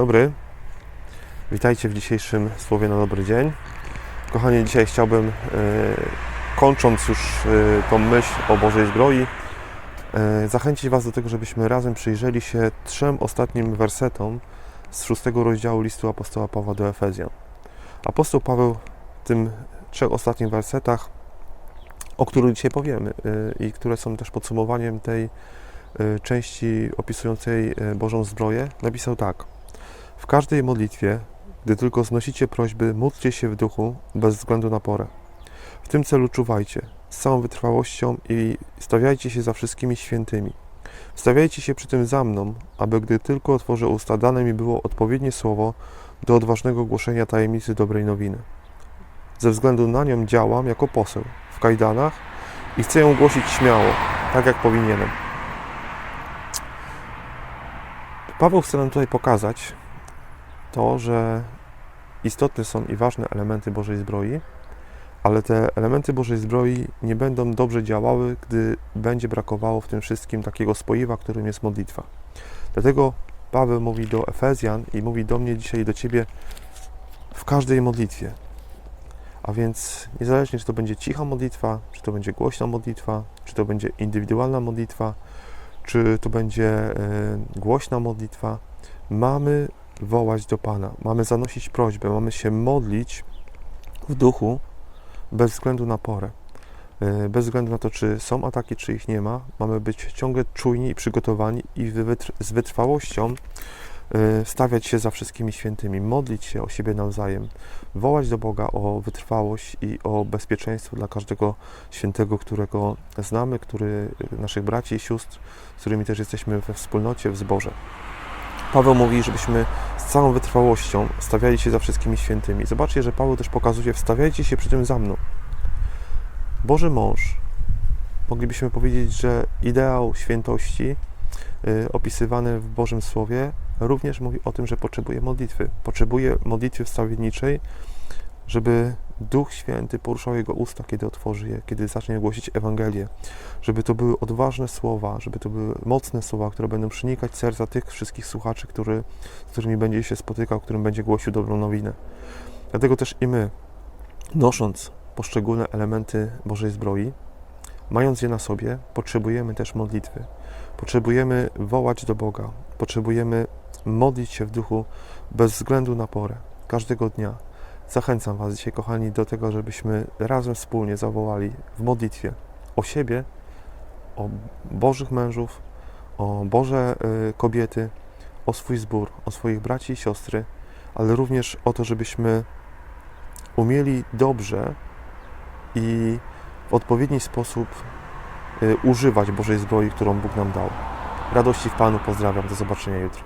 dobry. Witajcie w dzisiejszym Słowie na dobry dzień. Kochani, dzisiaj chciałbym, e, kończąc już e, tą myśl o Bożej zbroi, e, zachęcić Was do tego, żebyśmy razem przyjrzeli się trzem ostatnim wersetom z szóstego rozdziału listu apostoła Pawła do Efezjan. Apostoł Paweł w tym trzech ostatnich wersetach, o których dzisiaj powiemy i które są też podsumowaniem tej części opisującej Bożą zbroję, napisał tak. W każdej modlitwie, gdy tylko znosicie prośby, módlcie się w duchu bez względu na porę. W tym celu czuwajcie z całą wytrwałością i stawiajcie się za wszystkimi świętymi. Stawiajcie się przy tym za mną, aby gdy tylko otworzę usta, dane mi było odpowiednie słowo do odważnego głoszenia tajemnicy dobrej nowiny. Ze względu na nią działam jako poseł w kajdanach i chcę ją głosić śmiało, tak jak powinienem. Paweł chce nam tutaj pokazać to, że istotne są i ważne elementy Bożej zbroi, ale te elementy Bożej zbroi nie będą dobrze działały, gdy będzie brakowało w tym wszystkim takiego spoiwa, którym jest modlitwa. Dlatego Paweł mówi do Efezjan i mówi do mnie dzisiaj do Ciebie w każdej modlitwie. A więc niezależnie, czy to będzie cicha modlitwa, czy to będzie głośna modlitwa, czy to będzie indywidualna modlitwa, czy to będzie e, głośna modlitwa, mamy wołać do Pana, mamy zanosić prośbę, mamy się modlić w duchu bez względu na porę. E, Bez względu na to, czy są ataki, czy ich nie ma, mamy być ciągle czujni i przygotowani i z wytrwałością e, stawiać się za wszystkimi świętymi, modlić się o siebie nawzajem, wołać do Boga o wytrwałość i o bezpieczeństwo dla każdego świętego, którego znamy, który naszych braci i sióstr, z którymi też jesteśmy we wspólnocie w zborze. Paweł mówi, żebyśmy z całą wytrwałością stawiali się za wszystkimi świętymi. Zobaczcie, że Paweł też pokazuje, wstawiajcie się przy tym za mną. Boży mąż, moglibyśmy powiedzieć, że ideał świętości y, opisywany w Bożym Słowie również mówi o tym, że potrzebuje modlitwy. Potrzebuje modlitwy wstawienniczej, żeby Duch Święty poruszał jego usta, kiedy otworzy je, kiedy zacznie głosić Ewangelię. Żeby to były odważne słowa, żeby to były mocne słowa, które będą przenikać serca tych wszystkich słuchaczy, który, z którymi będzie się spotykał, którym będzie głosił dobrą nowinę. Dlatego też i my, nosząc poszczególne elementy Bożej zbroi, mając je na sobie, potrzebujemy też modlitwy. Potrzebujemy wołać do Boga, potrzebujemy modlić się w duchu bez względu na porę, każdego dnia. Zachęcam Was dzisiaj, kochani, do tego, żebyśmy razem wspólnie zawołali w modlitwie o siebie, o Bożych mężów, o Boże y, kobiety, o swój zbór, o swoich braci i siostry, ale również o to, żebyśmy umieli dobrze i w odpowiedni sposób y, używać Bożej zbroi, którą Bóg nam dał. Radości w Panu, pozdrawiam, do zobaczenia jutro.